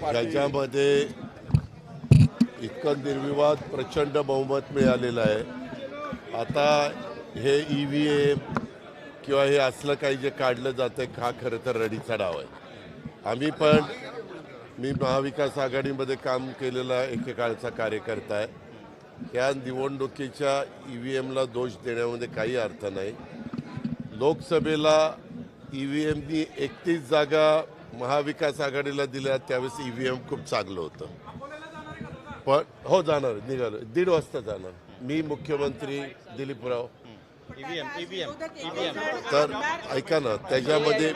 त्याच्यामध्ये इतकं निर्विवाद प्रचंड बहुमत मिळालेलं आहे. आता हे ई व्ही एम किंवा हे असलं काही जे काढलं जातं हा खरं तर रडीचा डाव आहे. आम्ही पण मी महाविकास आघाडीमध्ये काम केलेला एकेकाळचा कार्यकर्ता आहे. या निवडणुकीच्या ई व्ही एमला दोष देण्यामध्ये काही अर्थ नाही. लोकसभेला ई व्ही एमनी एकतीस जागा महाविकास आघाडीला दिल्या त्यावेळेस ई व्ही एम खूप चांगलं होतं. पण हो जाणार निघालो. दीड वाजता जाणार. मी मुख्यमंत्री दिलीपराव. ईव्हीएम ईव्हीएम ईव्हीएम तर ऐका ना त्याच्यामध्ये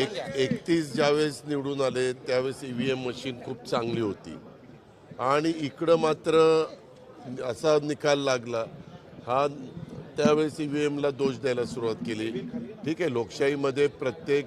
एक एकतीस ज्यावेळेस निवडून आले त्यावेळेस ई व्ही एम मशीन खूप चांगली होती. आणि इकडं मात्र असा निकाल लागला. हा त्यावेळेस ई व्ही एमला दोष द्यायला सुरुवात केली. ठीक आहे लोकशाहीमध्ये प्रत्येक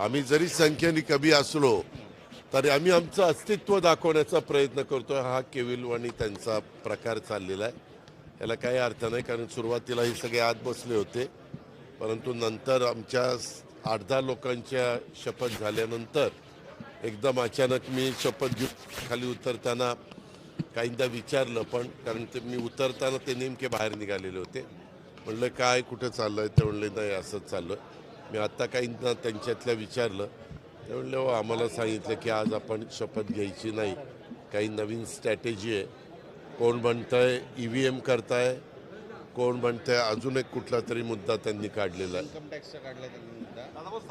आम्ही जरी संख्येने कमी असलो तरी आम्ही आमचं अस्तित्व दाखवण्याचा प्रयत्न करतोय. हा केविलवाणी त्यांचा प्रकार चाललेला आहे. याला काही अर्थ नाही कारण सुरुवातीला हे सगळे आत बसले होते. परंतु नंतर आमच्या आठ दहा लोकांच्या शपथ झाल्यानंतर एकदम अचानक मी शपथ घेऊन खाली उतरताना काहींदा विचारलं पण कारण ते मी उतरताना ते नेमके बाहेर निघालेले होते. म्हणलं काय कुठं चाललं आहे ते म्हणले नाही असंच चाललं मी आत्ता काहींना त्यांच्यातल्या विचारलं. ते म्हणले हो आम्हाला सांगितलं की आज आपण शपथ घ्यायची नाही. काही नवीन स्ट्रॅटेजी आहे. कोण म्हणतंय ई व्ही एम करताय? कोण म्हणतंय अजून एक कुठला तरी मुद्दा त्यांनी काढलेला आहे. इन्कम टॅक्सचा काढला त्यांनी मुद्दा.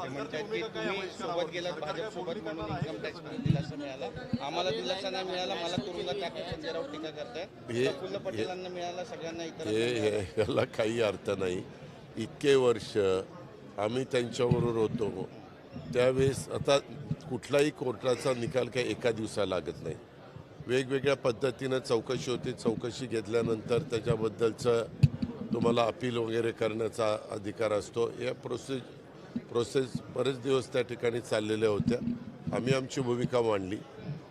ते म्हणतात की तुम्ही सोबत गेलात भाजप सोबत म्हणून इन्कम टॅक्स दिलासा मिळाला. आम्हाला दिलासा नाही मिळाला मला तुरुंगात टाकून संजय राऊत टीका करतायत हे- फुल्ल पटेलांना मिळाला सगळ्यांना इतर हे हे- याला काही अर्थ नाही. इतके वर्ष आम्ही त्यांच्याबरोबर होतो. त्यावेळेस आता कुठलाही कोर्टाचा निकाल काही एका दिवसाला लागत नाही. वेगवेगळ्या पद्धतीनं चौकशी होते. चौकशी घेतल्यानंतर त्याच्याबद्दलचं तुम्हाला अपील वगैरे करण्याचा अधिकार असतो. या प्रोसेस प्रोसेस बरेच दिवस त्या ठिकाणी चाललेल्या होत्या. आम्ही आमची भूमिका मांडली.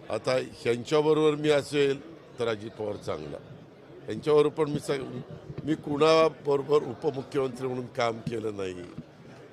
आता ह्यांच्याबरोबर मी असेल तर अजित पवार चांगला. ह्यांच्याबरोबर पण मी सग मी कुणाबरोबर उपमुख्यमंत्री म्हणून काम केलं नाही.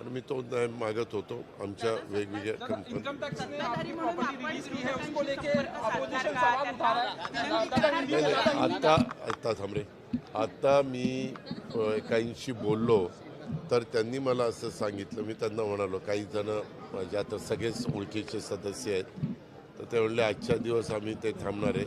आणि मी तो न्याय मागत होतो. आमच्या वेगवेगळ्या कंपनी है। है आत्ता आत्ता थांबरे आत्ता मी काहींशी बोललो तर त्यांनी मला असं सांगितलं. मी त्यांना म्हणालो काही जण माझ्या आता सगळेच ओळखीचे सदस्य आहेत. तर ते म्हणले आजच्या दिवस आम्ही ते थांबणार आहे.